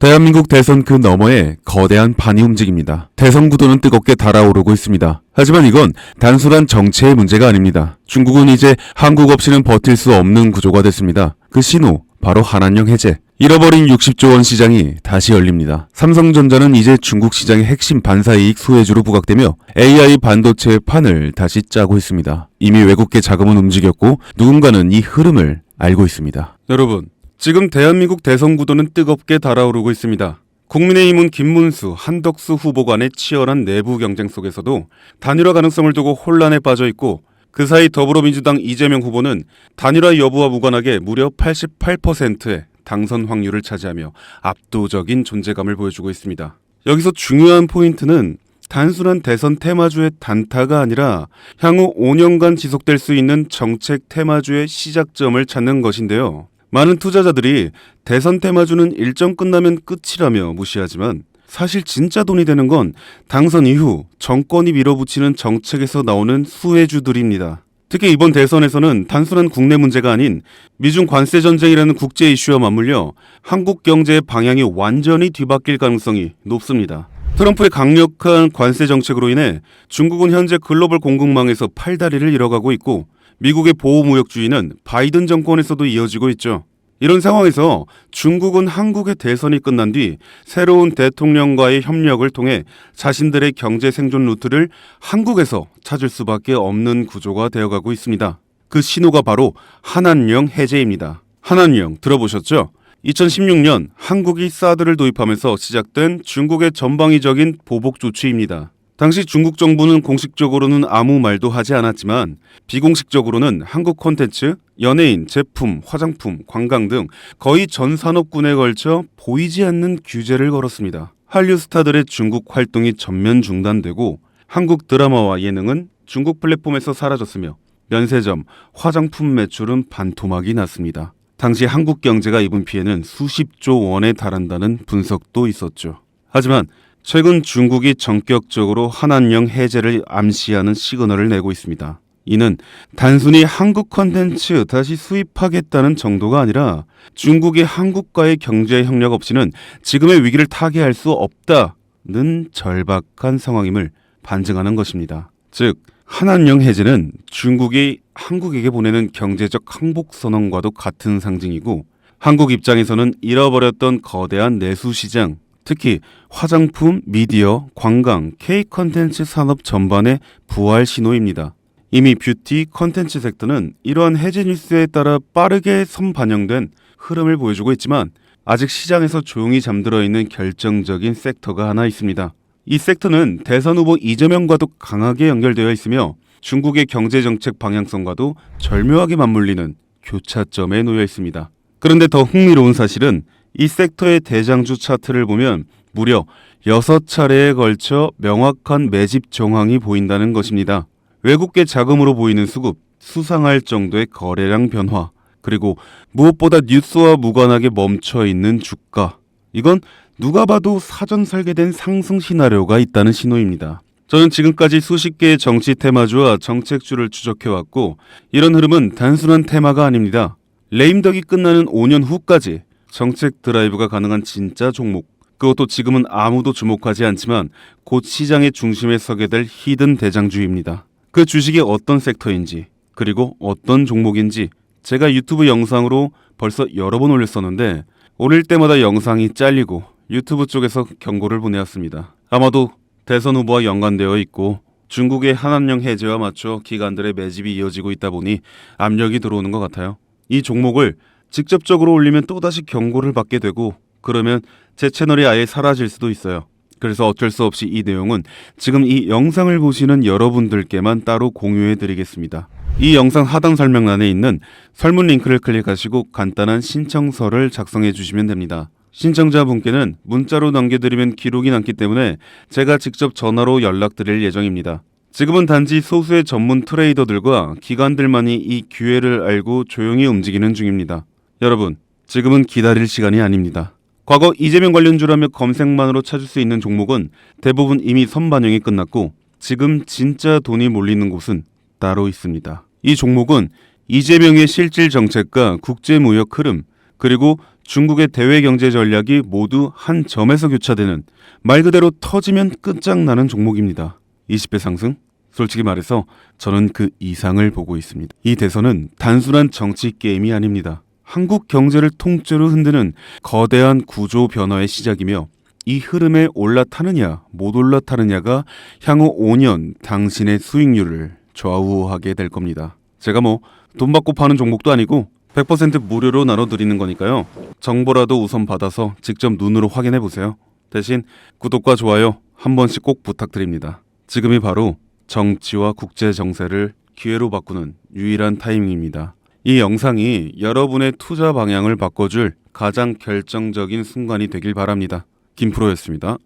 대한민국 대선 그 너머에 거대한 판이 움직입니다. 대선 구도는 뜨겁게 달아오르고 있습니다. 하지만 이건 단순한 정체의 문제가 아닙니다. 중국은 이제 한국 없이는 버틸 수 없는 구조가 됐습니다. 그 신호, 바로 한한령 해제. 잃어버린 60조 원 시장이 다시 열립니다. 삼성전자는 이제 중국 시장의 핵심 반사이익 소외주로 부각되며 AI 반도체의 판을 다시 짜고 있습니다. 이미 외국계 자금은 움직였고 누군가는 이 흐름을 알고 있습니다. 여러분, 지금 대한민국 대선 구도는 뜨겁게 달아오르고 있습니다. 국민의힘은 김문수, 한덕수 후보 간의 치열한 내부 경쟁 속에서도 단일화 가능성을 두고 혼란에 빠져 있고 그 사이 더불어민주당 이재명 후보는 단일화 여부와 무관하게 무려 88%의 당선 확률을 차지하며 압도적인 존재감을 보여주고 있습니다. 여기서 중요한 포인트는 단순한 대선 테마주의 단타가 아니라 향후 5년간 지속될 수 있는 정책 테마주의 시작점을 찾는 것인데요. 많은 투자자들이 대선 테마주는 일정 끝나면 끝이라며 무시하지만 사실 진짜 돈이 되는 건 당선 이후 정권이 밀어붙이는 정책에서 나오는 수혜주들입니다. 특히 이번 대선에서는 단순한 국내 문제가 아닌 미중 관세 전쟁이라는 국제 이슈와 맞물려 한국 경제의 방향이 완전히 뒤바뀔 가능성이 높습니다. 트럼프의 강력한 관세 정책으로 인해 중국은 현재 글로벌 공급망에서 팔다리를 잃어가고 있고 미국의 보호무역주의는 바이든 정권에서도 이어지고 있죠. 이런 상황에서 중국은 한국의 대선이 끝난 뒤 새로운 대통령과의 협력을 통해 자신들의 경제 생존 루트를 한국에서 찾을 수밖에 없는 구조가 되어가고 있습니다. 그 신호가 바로 한한령 해제입니다. 한한령 들어보셨죠? 2016년 한국이 사드를 도입하면서 시작된 중국의 전방위적인 보복 조치입니다. 당시 중국 정부는 공식적으로는 아무 말도 하지 않았지만 비공식적으로는 한국 콘텐츠, 연예인, 제품, 화장품, 관광 등 거의 전 산업군에 걸쳐 보이지 않는 규제를 걸었습니다. 한류 스타들의 중국 활동이 전면 중단되고 한국 드라마와 예능은 중국 플랫폼에서 사라졌으며 면세점, 화장품 매출은 반토막이 났습니다. 당시 한국 경제가 입은 피해는 수십조 원에 달한다는 분석도 있었죠. 하지만 최근 중국이 전격적으로 한한령 해제를 암시하는 시그널을 내고 있습니다. 이는 단순히 한국 컨텐츠 다시 수입하겠다는 정도가 아니라 중국이 한국과의 경제 협력 없이는 지금의 위기를 타개할 수 없다는 절박한 상황임을 반증하는 것입니다. 즉, 한한령 해제는 중국이 한국에게 보내는 경제적 항복 선언과도 같은 상징이고 한국 입장에서는 잃어버렸던 거대한 내수 시장, 특히 화장품, 미디어, 관광, K 컨텐츠 산업 전반의 부활 신호입니다. 이미 뷰티 컨텐츠 섹터는 이러한 해제 뉴스에 따라 빠르게 선반영된 흐름을 보여주고 있지만 아직 시장에서 조용히 잠들어 있는 결정적인 섹터가 하나 있습니다. 이 섹터는 대선 후보 이재명과도 강하게 연결되어 있으며 중국의 경제 정책 방향성과도 절묘하게 맞물리는 교차점에 놓여 있습니다. 그런데 더 흥미로운 사실은 이 섹터의 대장주 차트를 보면 무려 6차례에 걸쳐 명확한 매집 정황이 보인다는 것입니다. 외국계 자금으로 보이는 수급, 수상할 정도의 거래량 변화, 그리고 무엇보다 뉴스와 무관하게 멈춰 있는 주가. 이건 누가 봐도 사전 설계된 상승 시나리오가 있다는 신호입니다. 저는 지금까지 수십 개의 정치 테마주와 정책주를 추적해왔고, 이런 흐름은 단순한 테마가 아닙니다. 레임덕이 끝나는 5년 후까지 정책 드라이브가 가능한 진짜 종목. 그것도 지금은 아무도 주목하지 않지만 곧 시장의 중심에 서게 될 히든 대장주입니다. 그 주식이 어떤 섹터인지 그리고 어떤 종목인지 제가 유튜브 영상으로 벌써 여러 번 올렸었는데 올릴 때마다 영상이 잘리고 유튜브 쪽에서 경고를 보내왔습니다. 아마도 대선 후보와 연관되어 있고 중국의 한한령 해제와 맞춰 기관들의 매집이 이어지고 있다 보니 압력이 들어오는 것 같아요. 이 종목을 직접적으로 올리면 또다시 경고를 받게 되고 그러면 제 채널이 아예 사라질 수도 있어요. 그래서 어쩔 수 없이 이 내용은 지금 이 영상을 보시는 여러분들께만 따로 공유해 드리겠습니다. 이 영상 하단 설명란에 있는 설문 링크를 클릭하시고 간단한 신청서를 작성해 주시면 됩니다. 신청자분께는 문자로 남겨드리면 기록이 남기 때문에 제가 직접 전화로 연락드릴 예정입니다. 지금은 단지 소수의 전문 트레이더들과 기관들만이 이 기회를 알고 조용히 움직이는 중입니다. 여러분, 지금은 기다릴 시간이 아닙니다. 과거 이재명 관련주라며 검색만으로 찾을 수 있는 종목은 대부분 이미 선반영이 끝났고 지금 진짜 돈이 몰리는 곳은 따로 있습니다. 이 종목은 이재명의 실질 정책과 국제 무역 흐름 그리고 중국의 대외 경제 전략이 모두 한 점에서 교차되는 말 그대로 터지면 끝장나는 종목입니다. 20배 상승? 솔직히 말해서 저는 그 이상을 보고 있습니다. 이 대선은 단순한 정치 게임이 아닙니다. 한국 경제를 통째로 흔드는 거대한 구조 변화의 시작이며 이 흐름에 올라타느냐 못 올라타느냐가 향후 5년 당신의 수익률을 좌우하게 될 겁니다. 제가 뭐 돈 받고 파는 종목도 아니고 100% 무료로 나눠드리는 거니까요. 정보라도 우선 받아서 직접 눈으로 확인해 보세요. 대신 구독과 좋아요 한 번씩 꼭 부탁드립니다. 지금이 바로 정치와 국제 정세를 기회로 바꾸는 유일한 타이밍입니다. 이 영상이 여러분의 투자 방향을 바꿔줄 가장 결정적인 순간이 되길 바랍니다. 김프로였습니다.